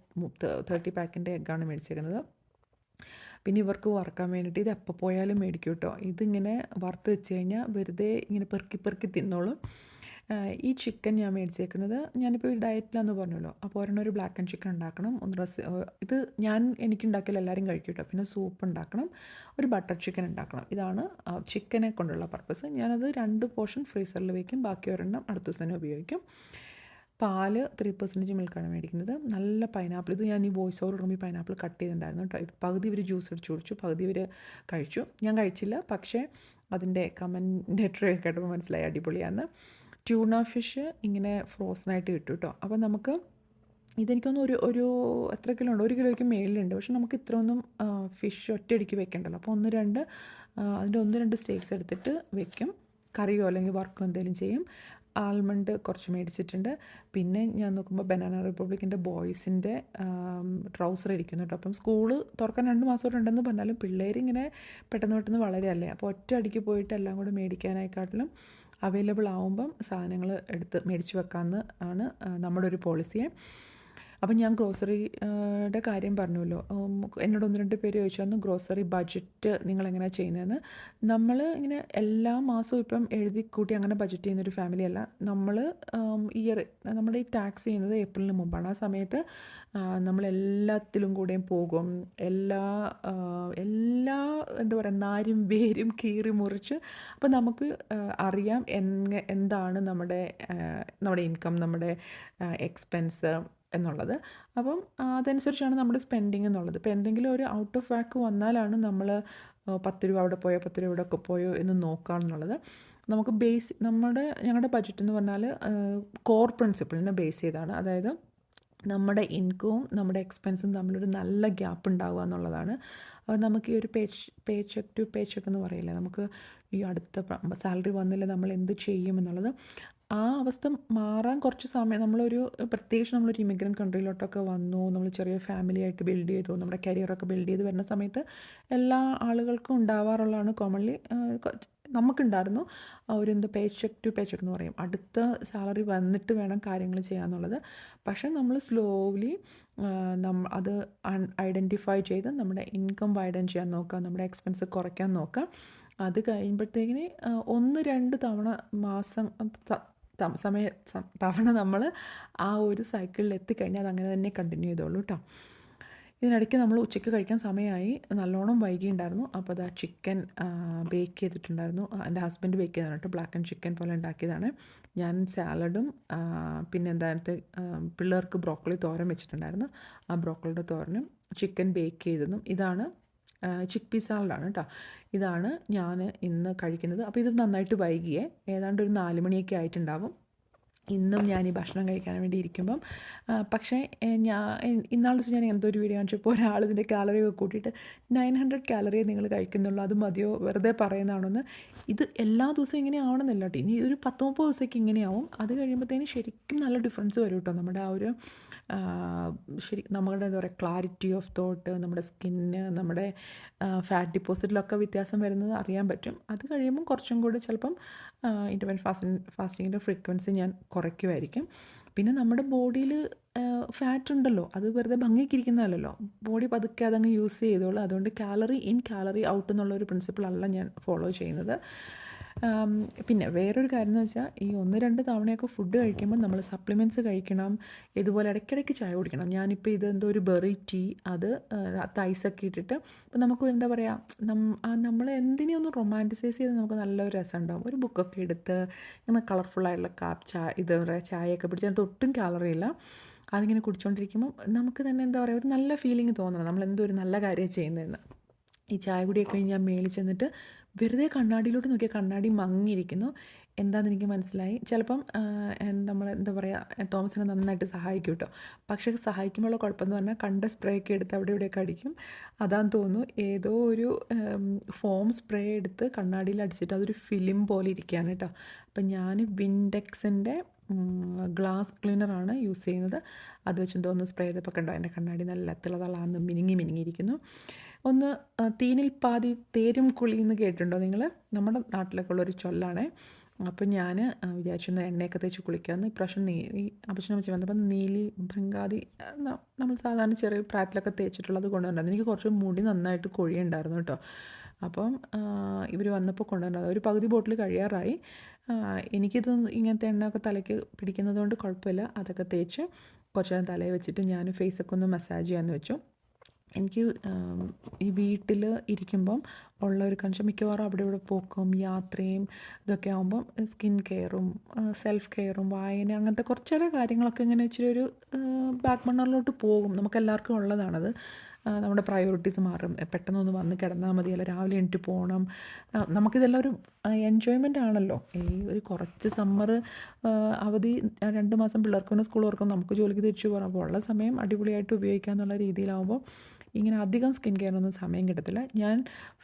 തേർട്ടി പാക്കിന്റെ എഗ്ഗാണ് മേടിച്ചേക്കുന്നത്. പിന്നെ ഇവർക്ക് വറക്കാൻ വേണ്ടിയിട്ട് ഇത് എപ്പോൾ പോയാലും മേടിക്കും കേട്ടോ ഇതിങ്ങനെ വറുത്ത് വെച്ച് കഴിഞ്ഞാൽ വെറുതെ ഇങ്ങനെ പെറുക്കി പെറുക്കി തിന്നോളും. ഈ ചിക്കൻ ഞാൻ മേടിച്ചേക്കുന്നത് ഞാനിപ്പോൾ ഡയറ്റിലാന്ന് പറഞ്ഞല്ലോ. അപ്പോൾ ഒരെണ്ണം ഒരു ബ്ലാക്ക് ആൻഡ് ചിക്കൻ ഉണ്ടാക്കണം ഒന്ന് റസ് ഇത് ഞാൻ എനിക്ക് ഉണ്ടാക്കിയാൽ എല്ലാവരും കഴിക്കും കേട്ടോ പിന്നെ സൂപ്പ് ഉണ്ടാക്കണം ഒരു ബട്ടർ ചിക്കൻ ഉണ്ടാക്കണം. ഇതാണ് ചിക്കനെ കൊണ്ടുള്ള പർപ്പസ് ഞാനത് രണ്ട് പോർഷൻ ഫ്രീസറിൽ വയ്ക്കും ബാക്കി ഒരെണ്ണം അടുത്ത ദിവസം തന്നെ ഉപയോഗിക്കും. പാൽ ത്രീ പെർസെന്റേജ് മിൽക്കാണ് മേടിക്കുന്നത്. നല്ല പൈനാപ്പിൾ ഇത് ഞാൻ ഈ വോയിസ് ഓവർ ഇടുമ്പോൾ പൈനാപ്പിൾ കട്ട് ചെയ്തിട്ടുണ്ടായിരുന്നു കേട്ടോ. പകുതി ഇവർ ജ്യൂസ് അടിച്ച് കുടിച്ചു പകുതി ഇവർ കഴിച്ചു. ഞാൻ കഴിച്ചില്ല പക്ഷേ അതിന്റെ കമന്റേറ്റർ കേട്ടപ്പോൾ മനസ്സിലായി അടിപൊളിയാണ് ട്യൂണ ഫിഷ് ഇങ്ങനെ ഫ്രോസണായിട്ട് കിട്ടും കേട്ടോ. അപ്പോൾ നമുക്ക് ഇതെനിക്കൊന്നും ഒരു ഒരു എത്ര കിലോ ഉണ്ട്? ഒരു കിലോയ്ക്ക് മേളിലുണ്ട്. പക്ഷെ നമുക്ക് ഇത്രയൊന്നും ഫിഷ് ഒറ്റയടിക്ക് വെക്കണ്ടല്ലോ. അപ്പോൾ ഒന്ന് രണ്ട് അതിന്റെ ഒന്ന് രണ്ട് സ്റ്റേക്സ് എടുത്തിട്ട് വെക്കും. കറിയോ അല്ലെങ്കിൽ വർക്കോ എന്തെങ്കിലും ചെയ്യും. ആൽമണ്ട് കുറച്ച് മേടിച്ചിട്ടുണ്ട്. പിന്നെ ഞാൻ നോക്കുമ്പോൾ ബനാന റിപ്പബ്ലിക്കിന്റെ ബോയ്സിന്റെ ട്രൗസർ ഇരിക്കുന്നു കേട്ടോ അപ്പം സ്കൂൾ തുറക്കാൻ രണ്ട് മാസം ഉണ്ടെന്ന് പറഞ്ഞാലും പിള്ളേരിങ്ങനെ പെട്ടെന്ന് പെട്ടെന്ന് വളരെയല്ലേ അപ്പോൾ ഒറ്റ അടിക്ക് പോയിട്ട് എല്ലാം കൂടെ മേടിക്കാനായിക്കാട്ടിലും അവൈലബിൾ ആവുമ്പം സാധനങ്ങൾ എടുത്ത് മേടിച്ച് വെക്കാമെന്ന് ആണ് നമ്മുടെ ഒരു പോളിസിയെ അപ്പം ഞാൻ ഗ്രോസറിയുടെ കാര്യം പറഞ്ഞല്ലോ എന്നോട് ഒന്ന് രണ്ട് പേര് ചോദിച്ചു ഗ്രോസറി ബഡ്ജറ്റ് നിങ്ങൾ എങ്ങനെയാണ് ചെയ്യുന്നതെന്ന്? നമ്മൾ ഇങ്ങനെ എല്ലാ മാസവും ഇപ്പം എഴുതി കൂട്ടി അങ്ങനെ ബഡ്ജറ്റ് ചെയ്യുന്നൊരു ഫാമിലി അല്ല. നമ്മൾ ഇയർ നമ്മുടെ ഈ ടാക്സ് ചെയ്യുന്നത് ഏപ്രിലിന് മുമ്പാണ്. ആ സമയത്ത് നമ്മൾ എല്ലാത്തിലും കൂടെയും പോകും. എല്ലാ എല്ലാ എന്താ പറയുക നാരും വേരും കീറി മുറിച്ച് അപ്പം നമുക്ക് അറിയാം എന്താണ് നമ്മുടെ നമ്മുടെ ഇൻകം നമ്മുടെ എക്സ്പെൻസ് എന്നുള്ളത്. അപ്പം അതനുസരിച്ചാണ് നമ്മുടെ സ്പെൻഡിങ് എന്നുള്ളത്. ഇപ്പോൾ എന്തെങ്കിലും ഒരു ഔട്ട് ഓഫ് വാക്ക് വന്നാലാണ് നമ്മൾ പത്ത് രൂപ അവിടെ പോയോ പത്ത് രൂപ ഇവിടെ ഒക്കെ പോയോ എന്ന് നോക്കാമെന്നുള്ളത് നമുക്ക് ബേസ് നമ്മുടെ ഞങ്ങളുടെ ബഡ്ജറ്റ് എന്ന് പറഞ്ഞാൽ കോർ പ്രിൻസിപ്പിളിനെ ബേസ് ചെയ്താണ്. അതായത് നമ്മുടെ ഇൻകവും നമ്മുടെ എക്സ്പെൻസും തമ്മിലൊരു നല്ല ഗ്യാപ്പ് ഉണ്ടാവുക എന്നുള്ളതാണ്. അപ്പോൾ നമുക്ക് ഈ ഒരു പേച്ച് പേ ചെക്ക് ടു പേ ചെക്ക് എന്ന് പറയില്ലേ? നമുക്ക് ഈ അടുത്ത സാലറി വന്നില്ല നമ്മൾ എന്ത് ചെയ്യും എന്നുള്ളത്. ആ അവസ്ഥ മാറാൻ കുറച്ച് സമയം നമ്മളൊരു പ്രത്യേകിച്ച് നമ്മളൊരു ഇമിഗ്രന്റ് കൺട്രിയിലോട്ടൊക്കെ വന്നു നമ്മൾ ചെറിയ ഫാമിലി ആയിട്ട് ബിൽഡ് ചെയ്തു നമ്മുടെ കരിയറൊക്കെ ബിൽഡ് ചെയ്ത് വരുന്ന സമയത്ത് എല്ലാ ആളുകൾക്കും ഉണ്ടാവാറുള്ളതാണ് കോമൺലി നമുക്കുണ്ടായിരുന്നു ഒരു എന്ത് പേ ചെക്ക് ടു പേ ചെക്ക് എന്ന് പറയും. അടുത്ത സാലറി വന്നിട്ട് വേണം കാര്യങ്ങൾ ചെയ്യാന്നുള്ളത്. പക്ഷെ നമ്മൾ സ്ലോലി നമ്മ അത് ഐഡന്റിഫൈ ചെയ്ത് നമ്മുടെ ഇൻകം വൈഡൻ ചെയ്യാൻ നോക്കുക നമ്മുടെ എക്സ്പെൻസ് കുറയ്ക്കാൻ നോക്കുക അത് കഴിയുമ്പോഴത്തേക്കിന് ഒന്ന് രണ്ട് തവണ മാസം സമയ തവണ നമ്മൾ ആ ഒരു സൈക്കിളിൽ എത്തിക്കഴിഞ്ഞാൽ അത് അങ്ങനെ തന്നെ കണ്ടിന്യൂ ചെയ്തോളൂ കേട്ടോ ഇതിനിടയ്ക്ക് നമ്മൾ ഉച്ചയ്ക്ക് കഴിക്കാൻ സമയമായി നല്ലോണം വൈകിയുണ്ടായിരുന്നു. അപ്പോൾ അത് ചിക്കൻ ബേക്ക് ചെയ്തിട്ടുണ്ടായിരുന്നു. എന്റെ ഹസ്ബൻഡ് ബേക്ക് ചെയ്തതാണ് കേട്ടോ ബ്ലാക്ക് ആൻഡ് ചിക്കൻ പോലെ ഉണ്ടാക്കിയതാണ് ഞാൻ സാലഡും പിന്നെ എന്തായിട്ട് പിള്ളേർക്ക് ബ്രോക്കോളി തോരൻ വെച്ചിട്ടുണ്ടായിരുന്നു. ആ ബ്രോക്കോളിയുടെ തോരനും ചിക്കൻ ബേക്ക് ചെയ്തതും ഇതാണ് ചിക്ക് പീ സാലഡാണ് കേട്ടോ ഇതാണ് ഞാൻ ഇന്ന് കഴിക്കുന്നത്. അപ്പോൾ ഇത് നന്നായിട്ട് വൈകിയേ. ഏതാണ്ട് ഒരു നാല് മണിയൊക്കെ ആയിട്ടുണ്ടാവും. ഇന്നും ഞാൻ ഈ ഭക്ഷണം കഴിക്കാൻ വേണ്ടി ഇരിക്കുമ്പം പക്ഷേ ഞാൻ ഇന്നാൾ ദിവസം ഞാൻ എന്തോ ഒരു വീഡിയോ കാണിച്ചപ്പോൾ ഒരാൾ ഇതിന്റെ കാലറി ഒക്കെ കൂട്ടിയിട്ട് നയൻ ഹൺഡ്രഡ് കാലറിയെ നിങ്ങൾ കഴിക്കുന്നുള്ളൂ അത് മതിയോ? വെറുതെ പറയുന്നതാണെന്ന്? ഇത് എല്ലാ ദിവസവും ഇങ്ങനെ ആവണമെന്നില്ല കേട്ടോ. ഇനി ഒരു പത്ത് മുപ്പത് ദിവസമൊക്കെ ഇങ്ങനെയാവും. അത് കഴിയുമ്പോഴത്തേന് ശരിക്കും നല്ല ഡിഫറൻസ് വരും കേട്ടോ. നമ്മുടെ ആ ഒരു ശരി നമ്മുടെ എന്താ പറയുക ക്ലാരിറ്റി ഓഫ് തോട്ട് നമ്മുടെ സ്കിന്ന് നമ്മുടെ ഫാറ്റ് ഡിപ്പോസിറ്റിലൊക്കെ വ്യത്യാസം വരുന്നത് അറിയാൻ പറ്റും. അത് കഴിയുമ്പോൾ കുറച്ചും കൂടി ചിലപ്പം ഇന്റർമീഡിയറ്റ് ഫാസ്റ്റിംഗ് ഫാസ്റ്റിങ്ങിന്റെ ഫ്രീക്വൻസി ഞാൻ കുറയ്ക്കുമായിരിക്കും പിന്നെ നമ്മുടെ ബോഡിയിൽ ഫാറ്റ് ഉണ്ടല്ലോ അത് വെറുതെ ഭംഗിക്കിരിക്കുന്നതല്ലോ ബോഡി പതുക്കെ അതങ്ങ് യൂസ് ചെയ്തോളൂ. അതുകൊണ്ട് കാലറി ഇൻ കാലറി ഔട്ട് എന്നുള്ള ഒരു പ്രിൻസിപ്പിളല്ല ഞാൻ ഫോളോ ചെയ്യുന്നത്. പിന്നെ വേറൊരു കാര്യം എന്ന് വെച്ചാൽ ഈ ഒന്ന് രണ്ട് തവണയൊക്കെ ഫുഡ് കഴിക്കുമ്പോൾ നമ്മൾ സപ്ലിമെന്റ്സ് കഴിക്കണം ഇതുപോലെ ഇടയ്ക്കിടയ്ക്ക് ചായ കുടിക്കണം. ഞാനിപ്പോൾ ഇത് എന്തോ ഒരു ബെറി ടീ അത് തൈസൊക്കെ ഇട്ടിട്ട് ഇപ്പം നമുക്ക് എന്താ പറയുക നമ്മൾ എന്തിനെ ഒന്ന് റൊമാന്റിസൈസ് ചെയ്ത് നമുക്ക് നല്ലൊരു രസം ഉണ്ടാവും. ഒരു ബുക്കൊക്കെ എടുത്ത് ഇങ്ങനെ കളർഫുള്ളായിട്ടുള്ള കാപ്പ് ചായ ഇത് പറയുക ചായയൊക്കെ പിടിച്ച് അതിനകത്ത് ഒട്ടും കാലറി ഇല്ല. അതിങ്ങനെ കുടിച്ചുകൊണ്ടിരിക്കുമ്പോൾ നമുക്ക് തന്നെ എന്താ പറയുക ഒരു നല്ല ഫീലിംഗ് തോന്നണം. നമ്മൾ എന്തോ ഒരു നല്ല കാര്യം ചെയ്യുന്നതെന്ന് ഈ ചായ കുടിയൊക്കെ കഴിഞ്ഞ് ഞാൻ മേളിൽ ചെന്നിട്ട് വെറുതെ കണ്ണാടിയിലോട്ട് നോക്കിയാൽ കണ്ണാടി മങ്ങിയിരിക്കുന്നു എന്താണെന്ന് എനിക്ക് മനസ്സിലായി ചിലപ്പം നമ്മൾ എന്താ പറയുക തോമസിനെ നന്നായിട്ട് സഹായിക്കും കേട്ടോ പക്ഷേ സഹായിക്കുമ്പോഴുള്ള കുഴപ്പമെന്ന് പറഞ്ഞാൽ കണ്ട സ്പ്രേ ഒക്കെ എടുത്ത് അവിടെ ഇവിടെയൊക്കെ അടിക്കും അതാന്ന് തോന്നുന്നു ഏതോ ഒരു ഫോം സ്പ്രേ എടുത്ത് കണ്ണാടിയിൽ അടിച്ചിട്ട് അതൊരു ഫിലിം പോലെ ഇരിക്കുകയാണ് കേട്ടോ അപ്പം ഞാൻ വിൻഡെക്സിന്റെ ഗ്ലാസ് ക്ലീനറാണ് യൂസ് ചെയ്യുന്നത് അത് വെച്ച് തോന്നുന്നു സ്പ്രേ ചെയ്തപ്പോൾ കണ്ടോ എന്റെ കണ്ണാടി നല്ല തിളതളാന്ന് മിനുങ്ങി മിനുങ്ങിയിരിക്കുന്നു ഒന്ന് തേനിൽ പാതി തേരും കുളി എന്ന് കേട്ടിട്ടുണ്ടോ നിങ്ങൾ നമ്മുടെ നാട്ടിലൊക്കെ ഉള്ളൊരു ചൊല്ലാണ്. അപ്പം ഞാൻ വിചാരിച്ചു ഒന്ന് എണ്ണയൊക്കെ തേച്ച് കുളിക്കാമെന്ന് ഇപ്രാവശ്യം നീ ഈ അപ്പച്ചനും വെച്ച് വന്നപ്പോൾ നീലി ഭൃങ്കാതി നമ്മൾ സാധാരണ ചെറിയ പ്രായത്തിലൊക്കെ തേച്ചിട്ടുള്ളത് കൊണ്ടുവന്നിട്ടുണ്ടായിരുന്നു. എനിക്ക് കുറച്ച് മുടി നന്നായിട്ട് കൊഴിയുണ്ടായിരുന്നു കേട്ടോ. അപ്പം ഇവർ വന്നപ്പോൾ കൊണ്ടുവന്നത് ഒരു പകുതി ബോട്ടിൽ കഴിയാറായി. എനിക്കിത് ഇങ്ങനത്തെ എണ്ണയൊക്കെ തലയ്ക്ക് പിടിക്കുന്നത് കൊണ്ട് കുഴപ്പമില്ല. അതൊക്കെ തേച്ച് കുറച്ച് നേരം തലയിൽ വെച്ചിട്ട് ഞാൻ ഫേസൊക്കെ ഒന്ന് മസാജ് ചെയ്യാമെന്ന് വെച്ചു. എനിക്ക് ഈ വീട്ടിൽ ഇരിക്കുമ്പം ഉള്ള ഒരു കൺഷൻ മിക്കവാറും അവിടെ ഇവിടെ പോക്കും യാത്രയും ഇതൊക്കെ ആകുമ്പം സ്കിൻ കെയറും സെൽഫ് കെയറും വായന അങ്ങനത്തെ കുറച്ചേറെ കാര്യങ്ങളൊക്കെ ഇങ്ങനെ ഇച്ചിരി ഒരു ബാക്ക് ബണ്ണറിലോട്ട് പോകും. നമുക്ക് എല്ലാവർക്കും ഉള്ളതാണത്. നമ്മുടെ പ്രയോറിറ്റീസ് മാറും. പെട്ടെന്നൊന്ന് വന്ന് കിടന്നാൽ മതിയല്ലോ രാവിലെ എണീറ്റ് പോകണം നമുക്കിതെല്ലാം ഒരു എൻജോയ്മെന്റ് ആണല്ലോ. ഈ ഒരു കുറച്ച് സമ്മർ അവധി രണ്ട് മാസം പിള്ളേർക്ക് സ്കൂൾ തുറക്കും നമുക്ക് ജോലിക്ക് തിരിച്ചു പോകണം അപ്പോൾ ഉള്ള സമയം അടിപൊളിയായിട്ട് ഉപയോഗിക്കുക എന്നുള്ള രീതിയിലാവുമ്പോൾ ഇങ്ങനെ അധികം സ്കിൻ കെയറിനൊന്നും സമയം കിട്ടത്തില്ല. ഞാൻ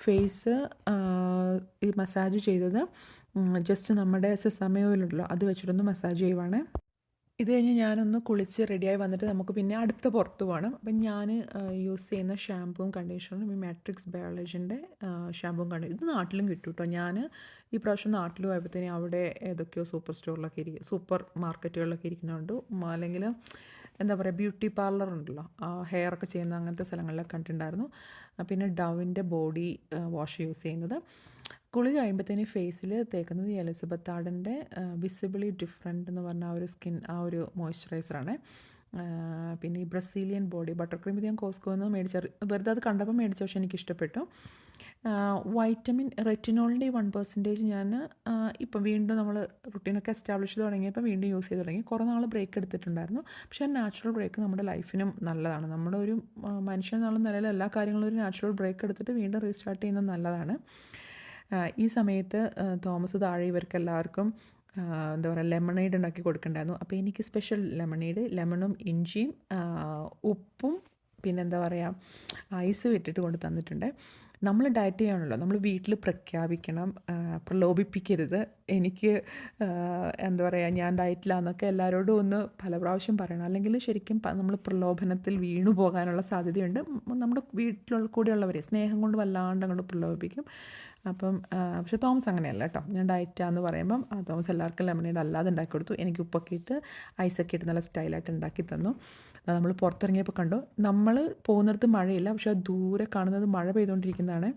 ഫേസ് ഈ മസാജ് ചെയ്തത് ജസ്റ്റ് നമ്മുടെ സമയമില്ലല്ലോ അത് വെച്ചിട്ടൊന്ന് മസാജ് ചെയ്യുവാണ്. ഇത് കഴിഞ്ഞ് ഞാനൊന്ന് കുളിച്ച് റെഡിയായി വന്നിട്ട് നമുക്ക് പിന്നെ അടുത്ത പുറത്ത് പോകണം അപ്പം ഞാൻ യൂസ് ചെയ്യുന്ന ഷാമ്പുവും കണ്ടീഷണറും ഈ മാട്രിക്സ് ബയോളജിന്റെ ഷാമ്പുവും കണ്ടീഷണർ ഇത് നാട്ടിലും കിട്ടും കേട്ടോ ഞാൻ ഈ പ്രാവശ്യം നാട്ടിൽ പോയപ്പോഴത്തേനും അവിടെ ഏതൊക്കെയോ സൂപ്പർ സ്റ്റോറിലൊക്കെ ഇരിക്കും സൂപ്പർ മാർക്കറ്റുകളിലൊക്കെ ഇരിക്കുന്നുണ്ട്. അല്ലെങ്കിൽ എന്താ പറയുക ബ്യൂട്ടി പാർലർ ഉണ്ടല്ലോ ഹെയർ ഒക്കെ ചെയ്യുന്ന അങ്ങനത്തെ സ്ഥലങ്ങളിലൊക്കെ കണ്ടിട്ടുണ്ടായിരുന്നു. പിന്നെ ഡവിന്റെ ബോഡി വാഷ് യൂസ് ചെയ്യുന്നത്. കുളി കഴിയുമ്പോഴത്തേന് ഫേസിൽ തേക്കുന്നത് ഈ എലിസബത്ത് ആർഡന്റെ വിസിബിളി ഡിഫറെന്റ് എന്ന് പറഞ്ഞ ആ ഒരു സ്കിൻ ആ ഒരു മോയ്സ്ചറൈസറാണ്. പിന്നെ ഈ ബ്രസീലിയൻ ബോഡി ബട്ടർ ക്രീം ഇത് ഞാൻ കോസ്കോന്ന് മേടിച്ച വെറുതെ അത് കണ്ടപ്പോൾ മേടിച്ച പക്ഷേ എനിക്ക് ഇഷ്ടപ്പെട്ടു വൈറ്റമിൻ റെറ്റിനോളിന്റെ വൺ പെർസെന്റേജ് ഞാൻ ഇപ്പം വീണ്ടും നമ്മൾ റുട്ടീനൊക്കെ എസ്റ്റാബ്ലിഷ് ചെയ്ത് തുടങ്ങിയപ്പോൾ വീണ്ടും യൂസ് ചെയ്ത് തുടങ്ങി. കുറേ നാൾ ബ്രേക്ക് എടുത്തിട്ടുണ്ടായിരുന്നു. പക്ഷേ ആ നാച്ചുറൽ ബ്രേക്ക് നമ്മുടെ ലൈഫിനും നല്ലതാണ്. നമ്മുടെ ഒരു മനുഷ്യൻ എന്നുള്ള നിലയിൽ എല്ലാ കാര്യങ്ങളും ഒരു നാച്ചുറൽ ബ്രേക്ക് എടുത്തിട്ട് വീണ്ടും റീസ്റ്റാർട്ട് ചെയ്യുന്നത് നല്ലതാണ്. ഈ സമയത്ത് തോമസ് താഴെ ഇവർക്ക് എല്ലാവർക്കും എന്താ പറയുക ലെമണേഡ് ഉണ്ടാക്കി കൊടുക്കണ്ടായിരുന്നു. അപ്പോൾ എനിക്ക് സ്പെഷ്യൽ ലെമണേഡ് ലെമണും ഇഞ്ചിയും ഉപ്പും പിന്നെന്താ പറയുക ഐസ് ഇട്ടിട്ട് കൊണ്ട് തന്നിട്ടുണ്ട്. നമ്മൾ ഡയറ്റ് ചെയ്യണമല്ലോ നമ്മൾ വീട്ടിൽ പ്രഖ്യാപിക്കണം പ്രലോഭിപ്പിക്കരുത്. എനിക്ക് എന്താ പറയുക ഞാൻ ഡയറ്റിലാന്നൊക്കെ എല്ലാവരോടും ഒന്ന് പല പ്രാവശ്യം പറയണം. അല്ലെങ്കിൽ ശരിക്കും നമ്മൾ പ്രലോഭനത്തിൽ വീണു പോകാനുള്ള സാധ്യതയുണ്ട്. നമ്മുടെ വീട്ടിലുള്ള കൂടെയുള്ളവരെ സ്നേഹം കൊണ്ട് വല്ലാണ്ട് അങ്ങോട്ട് പ്രലോഭിപ്പിക്കും. അപ്പം പക്ഷേ തോമസ് അങ്ങനെയല്ല കേട്ടോ. ഞാൻ ഡയറ്റാന്ന് പറയുമ്പം തോമസ് എല്ലാവർക്കും ലെമണേഡ് അല്ലാതെ ഉണ്ടാക്കി കൊടുത്തു. എനിക്ക് ഉപ്പൊക്കെ ഇട്ട് ഐസൊക്കെ ഇട്ട് നല്ല സ്റ്റൈലായിട്ട് ഉണ്ടാക്കി തന്നു. നമ്മൾ പുറത്തിറങ്ങിയപ്പോൾ കണ്ടു. നമ്മൾ പോകുന്നിടത്ത് മഴയില്ല പക്ഷേ ദൂരെ കാണുന്നത് മഴ പെയ്തുകൊണ്ടിരിക്കുന്നതാണ്.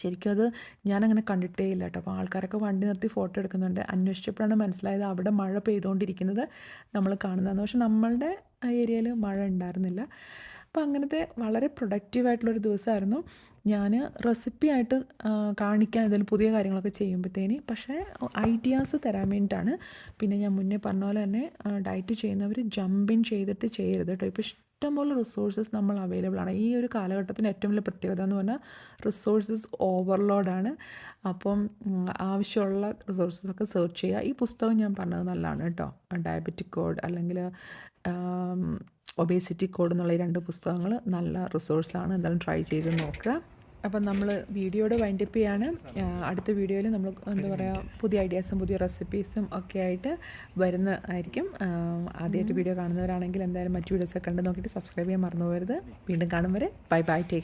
ശരിക്കും അത് ഞാനങ്ങനെ കണ്ടിട്ടേ ഇല്ല കേട്ടോ. അപ്പോൾ ആൾക്കാരൊക്കെ വണ്ടി നിർത്തി ഫോട്ടോ എടുക്കുന്നുണ്ട്. അന്വേഷിച്ചപ്പോഴാണ് മനസ്സിലായത് അവിടെ മഴ പെയ്തുകൊണ്ടിരിക്കുന്നത് നമ്മൾ കാണുന്നതെന്ന് പക്ഷെ നമ്മളുടെ ഏരിയയിൽ മഴ ഉണ്ടായിരുന്നില്ല. അപ്പോൾ അങ്ങനത്തെ വളരെ പ്രൊഡക്റ്റീവായിട്ടുള്ളൊരു ദിവസമായിരുന്നു. ഞാൻ റെസിപ്പി ആയിട്ട് കാണിക്കാൻ എന്തെങ്കിലും പുതിയ കാര്യങ്ങളൊക്കെ ചെയ്യുമ്പോഴത്തേന് പക്ഷേ ഐഡിയാസ് തരാൻ വേണ്ടിയിട്ടാണ്. പിന്നെ ഞാൻ മുന്നേ പറഞ്ഞ പോലെ തന്നെ ഡയറ്റ് ചെയ്യുന്നവർ ജമ്പിൻ ചെയ്തിട്ട് ചെയ്യരുത് കേട്ടോ. ഇപ്പോൾ ഇഷ്ടംപോലെ റിസോഴ്സസ് നമ്മൾ അവൈലബിൾ ആണ്. ഈ ഒരു കാലഘട്ടത്തിന് ഏറ്റവും വലിയ പ്രത്യേകത എന്ന് പറഞ്ഞാൽ റിസോഴ്സസ് ഓവർലോഡാണ് അപ്പം ആവശ്യമുള്ള റിസോഴ്സസൊക്കെ സെർച്ച് ചെയ്യുക. ഈ പുസ്തകം ഞാൻ പറഞ്ഞത് നല്ലതാണ് കേട്ടോ. ഡയബറ്റിക് കോഡ് അല്ലെങ്കിൽ ഒബേസിറ്റി കോഡ് എന്നുള്ള ഈ രണ്ട് പുസ്തകങ്ങൾ നല്ല റിസോഴ്സാണ് എന്തായാലും ട്രൈ ചെയ്ത് നോക്കുക. അപ്പം നമ്മൾ വീഡിയോയുടെ വൈൻഡപ്പ് ചെയ്യാണ് അടുത്ത വീഡിയോയിൽ നമ്മൾ എന്താ പറയുക പുതിയ ഐഡിയാസും പുതിയ റെസിപ്പീസും ഒക്കെ ആയിട്ട് വരുന്ന ആയിരിക്കും. ആദ്യമായിട്ട് വീഡിയോ കാണുന്നവരാണെങ്കിൽ എന്തായാലും മറ്റു വീഡിയോസൊക്കെ കണ്ട് നോക്കിയിട്ട് സബ്സ്ക്രൈബ് ചെയ്യാൻ മറന്നു പോകരുത്. വീണ്ടും കാണും വരെ. Bye bye take